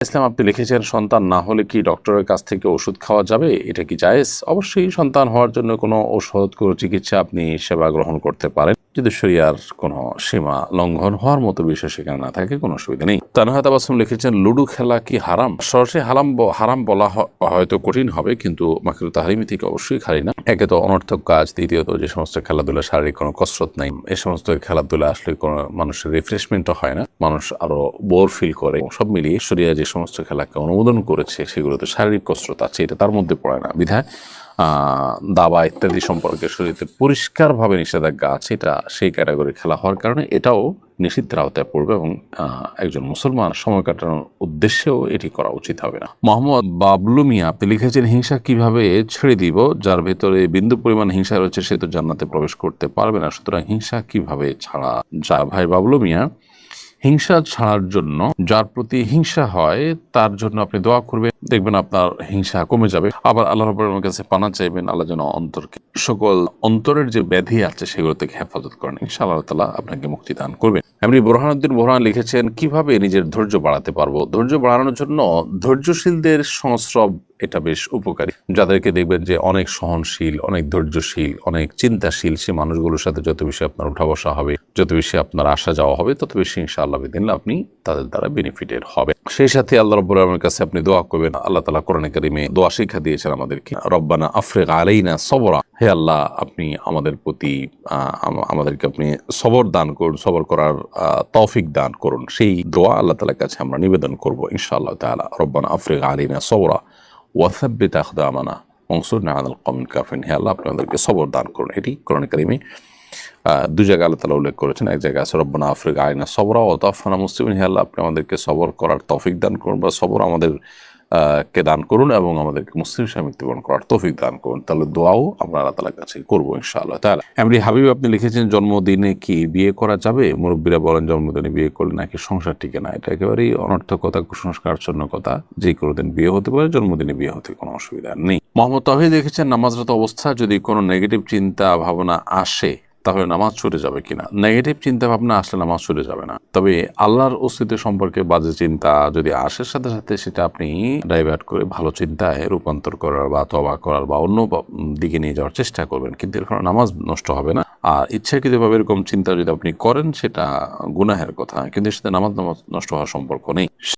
ইসলাম, আপনি লিখেছেন, সন্তান না হলে কি ডক্টরের কাছ থেকে ওষুধ খাওয়া যাবে? এটা কি জায়েজ? অবশ্যই সন্তান হওয়ার জন্য কোনো ওষুধ কোনো চিকিৎসা আপনি সেবা গ্রহণ করতে পারেন। যদি শরিয়ার কোনো সীমা লঙ্ঘন হওয়ার মতো বিষয় সেখানে না থাকে, কোনো অসুবিধা নেই। তানহাত আবাসম লিখেছেন, লুডু খেলা কি হারাম? সরাসরি হারাম হারাম বলা হয়তো কঠিন হবে, কিন্তু মাকির তাহারিমি থেকে অবশ্যই খারি না। একে তো অনর্থক কাজ, দ্বিতীয়ত যে সমস্ত খেলাধুলা শারীরিক কোনো কসরত নাই এই সমস্ত খেলাধুলা আসলে কোনো মানুষের রিফ্রেশমেন্টও হয় না। মানুষ আরও বোর ফিল করে। সব মিলিয়ে শরিয়া যে সমস্ত খেলাকে অনুমোদন করেছে, সেগুলোতে শারীরিক কসরত আছে, এটা তার মধ্যে পড়ে না। বিধায় দাবা ইত্যাদি সম্পর্কে শরীরে পরিষ্কারভাবে নিষেধাজ্ঞা আছে, এটা সেই ক্যাটাগরি খেলা হওয়ার কারণে এটাও নিষিদ্ধের আওতায় পড়বে এবং একজন মুসলমান সময় কাটানোর উদ্দেশ্যেও এটি করা উচিত হবে না। মোহাম্মদ বাবলু মিয়া, আপনি লিখেছেন হিংসা কীভাবে ছেড়ে দিব, যার ভেতরে বিন্দু পরিমাণ হিংসা রয়েছে সে তো জান্নাতে প্রবেশ করতে পারবে না, সুতরাং হিংসা কীভাবে ছাড়া যায়? ভাই বাবলু মিয়া, হিংসা ছাড়ার জন্য যার প্রতি হিংসা হয়, তার জন্য আপনি দোয়া করবেন দেখবেন আপনার হিংসা কমে যাবে। আবার আল্লাহ রবের কাছে পানা চাইবেন আল্লাহ যেন অন্তরকে সকল অন্তরের যে ব্যাধি আছে সেগুলো থেকে হেফাজত করেন। ইনশা আল্লাহ তালা আপনাকে মুক্তি দান করবেন। এমনি বোরহানুদ্দিন বোরহান লিখেছেন, কীভাবে নিজের ধৈর্য বাড়াতে পারব? ধৈর্য বাড়ানোর জন্য ধৈর্যশীলদের সংস্রব এটা বেশ উপকারী। যাদেরকে দেখবেন যে অনেক সহনশীল, অনেক ধৈর্যশীল, অনেক চিন্তাশীল, সে মানুষগুলোর সাথে যত বেশি আপনার উঠা বসা হবে, যত বেশি আপনার আসা যাওয়া হবে, তত বেশি ইনশাআল্লাহ দিন আপনি তাদের দ্বারা বেনিফিটেড হবে সেই সাথে আল্লাহ রব্বুল কাছে আপনি দোয়া করবেন আল্লাহ তালা কোরআন কারিমে দোয়া শিক্ষা দিয়েছেন আমাদেরকে। রব্বানা আফ্রিক আলাইনা সবরা। হে আল্লাহ, আপনি আমাদের প্রতি আমাদেরকে আপনি সবর দান করুন, সবর করার তৌফিক দান করুন। সেই দোয়া আল্লাহ তালার কাছে আমরা নিবেদন করব ইনশাআল্লাহ তাআলা। রব্বানা আফ্রিক আলাইনা সবরা ওয়াসাব্বিত আখদামানা অংশুরনা আলাল কমিন কাফিন হে আল্লাহ, আপনি আমাদেরকে সবর দান করুন। এটি কোরআন কারিমে দু জায়গায় আল্লাহ তালা উল্লেখ করেছেন। এক জায়গায় আছে, রব্বানা আফ্রিকা আইনা সবরা ও তাফানা মুসলিম হে আল্লাহ, আপনি আমাদেরকে সবর করার তৌফিক দান করুন বা সবর আমাদের কে দান করুন এবং আমাদেরকে মুসলিম হিসাবে মৃত্যুবরণ করার তৌফিক দান করুন। তাহলে দোয়াও আমরা আল্লাহ তালার কাছে করব ইনশাআল্লাহ। তাহলে এমনি হাবিব আপনি লিখেছেন, জন্মদিনে কি বিয়ে করা যাবে? মুরব্বীরা বলেন, জন্মদিনে বিয়ে করলে নাকি সংসার টিকে না। এটা একেবারেই অনর্থকতা কুসংস্কার কথা। যে কোনো দিন বিয়ে হতে পারে, জন্মদিনে বিয়ে হতে কোনো অসুবিধা নেই। মোহাম্মদ তহিদ দেখেছেন নামাজরত অবস্থা, যদি কোনো নেগেটিভ চিন্তা, ভাবনা আসে তাহলে নামাজ ছুটে যাবে কিনা? নেগেটিভ চিন্তা ভাবনা আসলে নামাজ ছুটে যাবে না। তবে আল্লাহর অস্তিত্ব সম্পর্কে বাজে চিন্তা যদি আসে সাথে সাথে, সেটা আপনি ডাইভার্ট করে ভালো চিন্তায় রূপান্তর করার বা তবা করার বা অন্য দিকে নিয়ে যাওয়ার চেষ্টা করবেন। কিন্তু এর ফলে নামাজ নষ্ট হবে না। আর ইচ্ছাকৃতভাবে এরকম চিন্তা যদি আপনি করেন, সেটা গুনাহের কথা। কিন্তু সাথে নামাজ নামাজ নষ্ট হওয়ার সম্পর্ক নেই।